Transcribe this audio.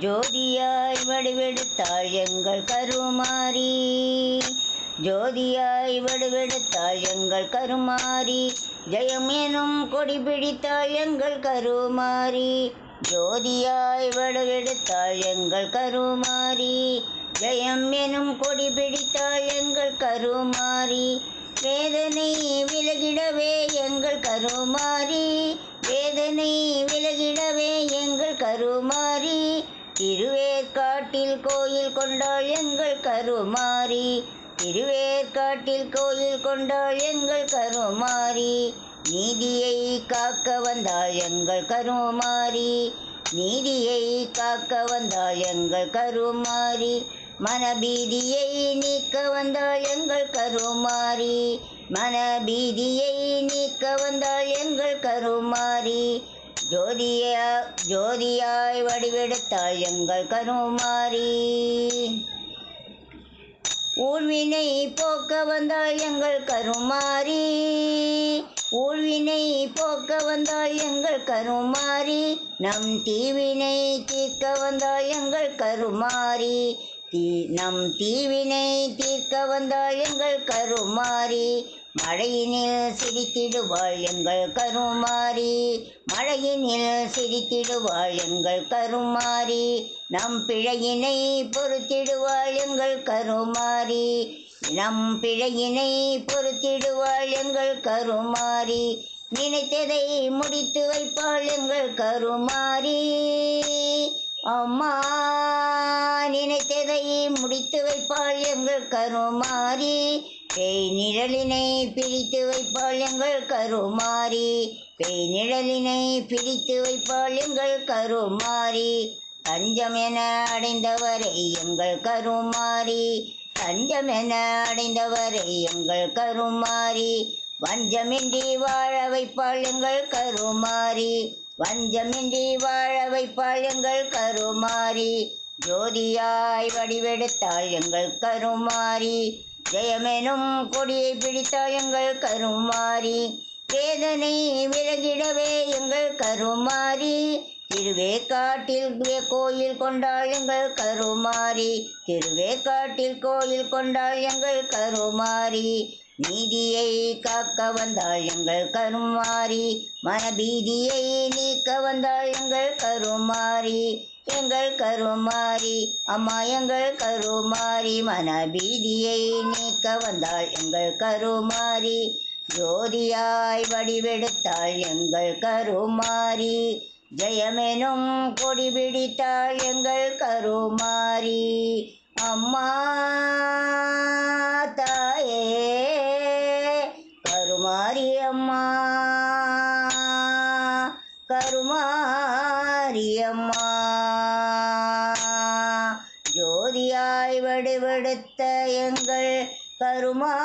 ஜோதியாய் வடிவெடுத்தாள் எங்கள் கருமாரி ஜோதியாய் வடுவெடுத்தாள் எங்கள் கருமாரி ஜெயம் எனும் கொடி பிடித்தாள் எங்கள் கருமாரி ஜோதியாய் வடுவெடுத்தாள் எங்கள் கருமாரி ஜெயம் எனும் கொடி பிடித்தாள் எங்கள் கருமாரி வேதனை விலகிடவே எங்கள் கருமாரி வேதனை விலகிடவே எங்கள் கருமாரி திருவேற்காட்டில் கோயில் கொண்டாள் எங்கள் கருமாரி திருவேற்காட்டில் கோயில் கொண்டாள் எங்கள் கருமாரி நீதியை காக்க வந்தாள் எங்கள் கருமாரி நீதியை காக்க வந்தாள் எங்கள் கருமாரி மனபீதியை நீக்க வந்தாள் எங்கள் கருமாரி மனபீதியை நீக்க வந்தாள் எங்கள் கருமாரி ஜோதியா ஜோதியாய் வடிவெடுத்தாள் எங்கள் கருமாரி. ஊழ்வினை போக்க வந்தாள் எங்கள் கருமாரி. ஊழ்வினை போக்க வந்தாள் எங்கள் கருமாரி. நம் தீவினை தீர்க்க வந்தாள் எங்கள் கருமாரி. தீ நம் தீவினை தீர்க்க வந்தாள் எங்கள் கருமாரி மழையினில் சிரித்திடுவாள் எங்கள் கருமாரி மழையினில் சிரித்திடுவாள் எங்கள் கருமாரி நம் பிழையினை பொறுத்திடுவாள் எங்கள் கருமாரி நம் பிழையினை பொறுத்திடுவாள் எங்கள் கருமாரி நினைத்ததை முடித்து வைப்பாள் எங்கள் கருமாரி அம்மா! முடித்து வைப்பாள் எங்கள் கருமாரி பேய் நிழலினை பிரித்து வைப்பாள் எங்கள் கருமாரி பேய் நிழலினை பிரித்து வைப்பாள் எங்கள் கருமாரி தஞ்சம் என அடைந்தவரை எங்கள் கருமாரி தஞ்சம் என அடைந்தவரை எங்கள் கருமாரி வஞ்சமின்றி வாழ வைப்பாள் எங்கள் கருமாரி வஞ்சமின்றி வாழ வைப்பாள் எங்கள் கருமாரி ஜோதியாய் வடிவெடுத்தாள் எங்கள் கருமாரி ஜெயமெனும் கொடியை பிடித்தாள் எங்கள் கருமாரி வேதனை விலகிடவே எங்கள் கருமாரி திருவேற்காட்டில் கோயில் கொண்டாள் எங்கள் கருமாரி திருவேற்காட்டில் கோயில் கொண்டாள் எங்கள் கருமாரி நீதியை காக்க வந்தாள் எங்கள் கருமாரி மனபீதியை நீக்க கருமாரி எங்கள் கருமாரி அம்மா எங்கள் கருமாரி மனபீதியை நீக்க வந்தாள் எங்கள் கருமாரி ஜோதியாய் வடிவெடுத்தாள் எங்கள் கருமாரி ஜெயமெனும் கொடி பிடித்தாள் எங்கள் கருமாரி அம்மா தாயே கருமாரி அம்மா. ஜோதியாய் வடிவெடுத்த எங்கள் கருமாரியம்மா.